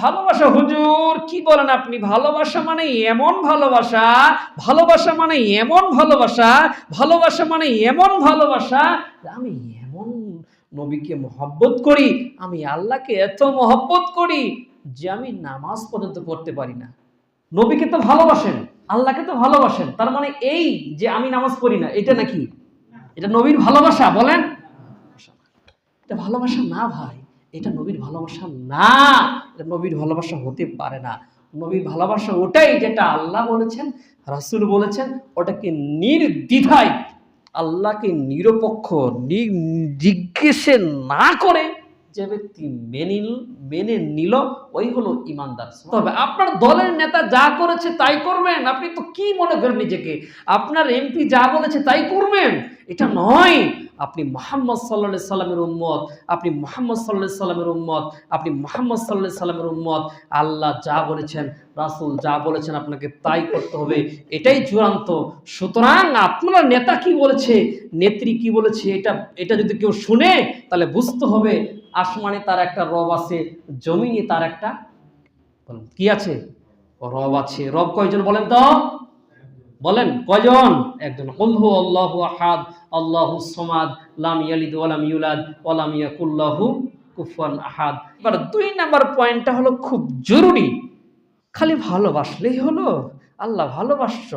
ভালোবাসা হুজুর, কি বলেন আপনি? ভালোবাসা মানে এমন ভালোবাসা ভালোবাসা মানে এমন ভালোবাসা ভালোবাসা মানে এমন ভালোবাসা আমি এমন নবীকে মহব্বত করি, আমি আল্লাহকে এত মহব্বত করি যে আমি নামাজ পর্যন্ত পড়তে পারি না। নবীকে তো ভালোবাসেন, আল্লাহকে তো ভালোবাসেন, তার মানে এই যে আমি নামাজ পড়ি না, এটা নাকি? এটা নবীর ভালোবাসা, বলেন? এটা ভালোবাসা না ভাই। এটা নবীর ভালোবাসা না। এটা নবীর ভালোবাসা হতে পারে না। নবীর ভালোবাসা ওটাই যেটা আল্লাহ বলেছেন রাসূল বলেছেন ওটাকে নির্দ্বিধায় আল্লাহকে নিরপেক্ষ জিজ্ঞেসে না করে যে ব্যক্তি মেনে মেনে নিল ওই হলো ইমানদার। তবে আপনার দলের নেতা যা করেছে তাই করবেন? আপনি তো কি মনে করেন নিজেকে? আপনার এমপি যা বলেছে তাই করবেন? এটা নয়। আপনি মোহাম্মদ সাল্লা সাল্লামের উম্মত, আপনি মোহাম্মদ সাল্লাহ সাল্লামের উম্মত, আপনি মোহাম্মদ সাল্লাহ সাল্লামের উম্মত, আল্লাহ যা বলেছেন, রাসুল যা বলেছেন আপনাকে তাই করতে হবে। এটাই চূড়ান্ত। সুতরাং আপনার নেতা কি বলেছে, নেত্রী কি বলেছে, এটা এটা যদি কেউ শুনে, তাহলে বুঝতে হবে, আসমানে তার একটা রব আছে, জমিনে তার একটা কি আছে? রব আছে। রব কয়জন বলেন তো? বলেন কজন একজন কলহু আল্লাহু আহাদ, আল্লাহু সমাদ, লাম ইয়ালিদ ওয়ালাম ইউলাদ ওয়ালাম ইয়াকুল্লাহু কুফুয়ান আহাদ। এবার দুই নাম্বার পয়েন্টটা হলো খুব জরুরি। খালি ভালোবাসলেই হলো, আল্লাহ ভালোবাসছ।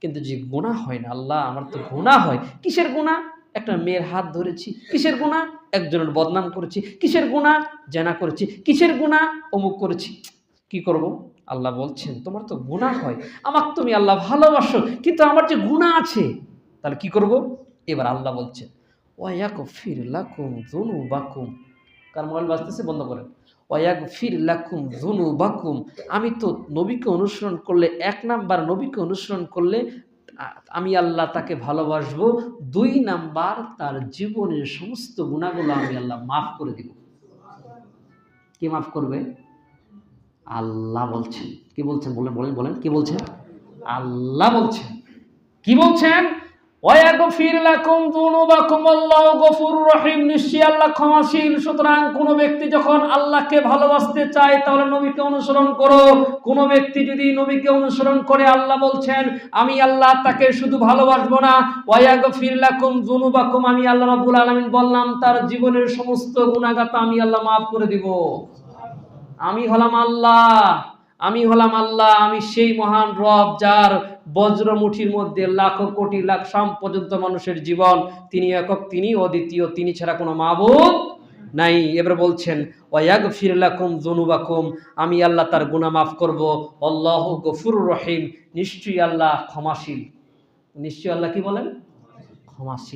কিন্তু যে গুণা হয় না, আল্লাহ, আমার তো গুণা হয়। কিসের গুণা একটা মেয়ের হাত ধরেছি, কিসের গুণা একজনের বদনাম করেছি, কিসের গুণা জেনা করেছি, কিসের গুণা অমুক করেছি। কি করব? আল্লাহ বলছেন, তোমার তো গুণা হয়। আমাকে তুমি আল্লাহ ভালোবাসো, কিন্তু আমার যে গুণা আছে, তাহলে কি করব? এবার আল্লাহ বলছেন ওয়াক ফির লাকুম জুনু বাকুম কার মোবাইল বাজতেছে? বন্ধ করেন। ওয়াক ফির লাকুম জুনু বাকুম আমি তো নবীকে অনুসরণ করলে, এক নাম্বার নবীকে অনুসরণ করলে আমি আল্লাহ তাকে ভালোবাসবো। দুই নাম্বার তার জীবনের সমস্ত গুণাগুলো আমি আল্লাহ মাফ করে দিব। কে মাফ করবে? আল্লাহ বলছেন। কি বলছেন? বলেন বলেন বলেন। কি বলছেন? আল্লাহ বলছেন। কি বলছেন? কোন ব্যক্তি যখন আল্লাহকে ভালোবাসতে চায়, তাহলে নবীকে অনুসরণ করো। কোন ব্যক্তি যদি নবীকে অনুসরণ করে, আল্লাহ বলছেন, আমি আল্লাহ তাকে শুধু ভালোবাসবো না। ওয়াগফির লাকুম যুনুবাকুম, আমি আল্লাহ রাব্বুল আলামিন বললাম, তার জীবনের সমস্ত গুনাহগাত আমি আল্লাহ মাফ করে দিব। আমি হলাম আল্লাহ, আমি হলাম আল্লাহ, আমি সেই মহান রব যার বজ্র মুঠির মধ্যে লাখো কোটি লাখ সাম পর্যন্ত মানুষের জীবন, তিনি একক, তিনি অদ্বিতীয়, তিনি ছাড়া কোনো মাবুদ নাই। এবার বলছেন ওয়াগ ফিরলাকুম জনুবাকুম আমি আল্লাহ তার গুনাহ মাফ করব। আল্লাহ গফুর রহিম। নিশ্চয়ই আল্লাহ ক্ষমাশীল। নিশ্চয়ই আল্লাহ কি বলেন? ক্ষমাশীল।